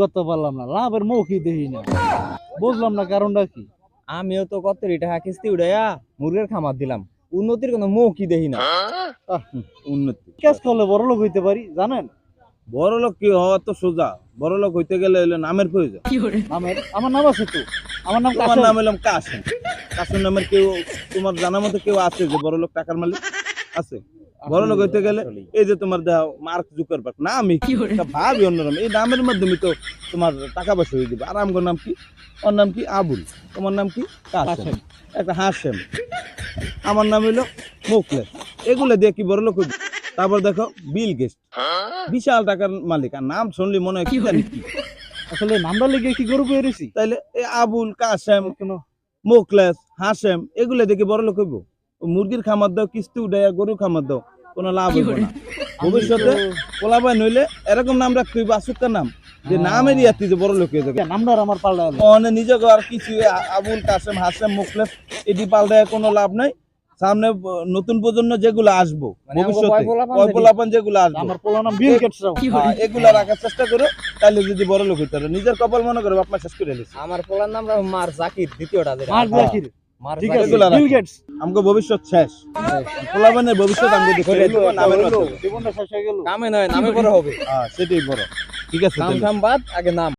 করতে পারলাম না লাভের মুখই দেখি না। বুঝলাম না কারণটা কি? আমিও তো কত টাকা কিস্তি উড়াইয়া মুরগের খামার দিলাম। উন্নতির কোনো মুখই দেখি না। উন্নতি। কাজ করলে বড় লোক হইতে পারি জানেন? বড় লোক কি হওয়া তো সোজা। বড় লোক হইতে গেলে হইল নামের প্রয়োজন। আমার আমার নাম আছে তো। আমার নাম কাসেম। নাম এলাম কাসেম। কাসেম নামের কেউ তোমার জানার মতো কেউ আছে যে বড় লোক টাকার মালিক? আছে। বড় লোক হইতে গেলে এই যে তোমার দেহ মার্ক জুকারবার্গ নামই কি? একটা ভাবি অন্যরকম এই নামের মাধ্যমে তো তোমার টাকা পয়সা হয়ে দিবে আর আমার নাম কি? ওর নাম কি? আবুল। তোমার নাম কি? কাসেম। একটা হাসেম আমার নাম হইল মুখলেস। এগুলো দিয়ে কি বড় লোক হইবে? তারপর দেখো বিল গেস্ট বিশাল টাকার মালিক। আর নাম শুনলি মনে হয় কি জানি কি? আসলে নামটা লিখে কি গরু পেয়ে তাইলে এই আবুল কাসেম কোনো মোকলেস হাসেম এগুলো দেখে বড় লোক হইব? মুরগির খামার দাও কিস্তি উঠাইয়া গরু খামার দাও কোনো লাভ হইব না ভবিষ্যতে পোলাপাই নইলে এরকম নাম রাখতে হইব আসুকার নাম যে হ্যাঁ। নামের ইয়াতি যে বড় লোক হয়ে যাবে নামটা আমার পাল্টা। অনে নিজেকে আর কিছু আবুল কাসেম হাসেম মুকলেস এটি পাল্টায় কোনো লাভ নাই সামনে নতুন প্রজন্ম যেগুলো আসব মানে ভবিষ্যতে কয় পোলাপান কয় দেখি? পোলাপান যেগুলো আসব আমার পোলা নাম বিল গেটস রাও। হ্যাঁ, এগুলা রাখার চেষ্টা করো তাহলে যদি বড় লোক হইতে নিজের কপাল মনে করো মা শেষ করে আমার পোলার নাম মার জাকির দ্বিতীয়টা হ্যাঁ। জাকির মার ঠিক আছে বিল গেটস আমাকে ভবিষ্যৎ শেষ। পোলাপানের ভবিষ্যৎ দেখে হইল, মাধ্যমে জীবনটা শেষ হয়ে গেল কামে নয় নামে বড় হবে। হ্যাঁ সেটাই বড়। ঠিক আছে কাম। কাম বাদ আগে নাম।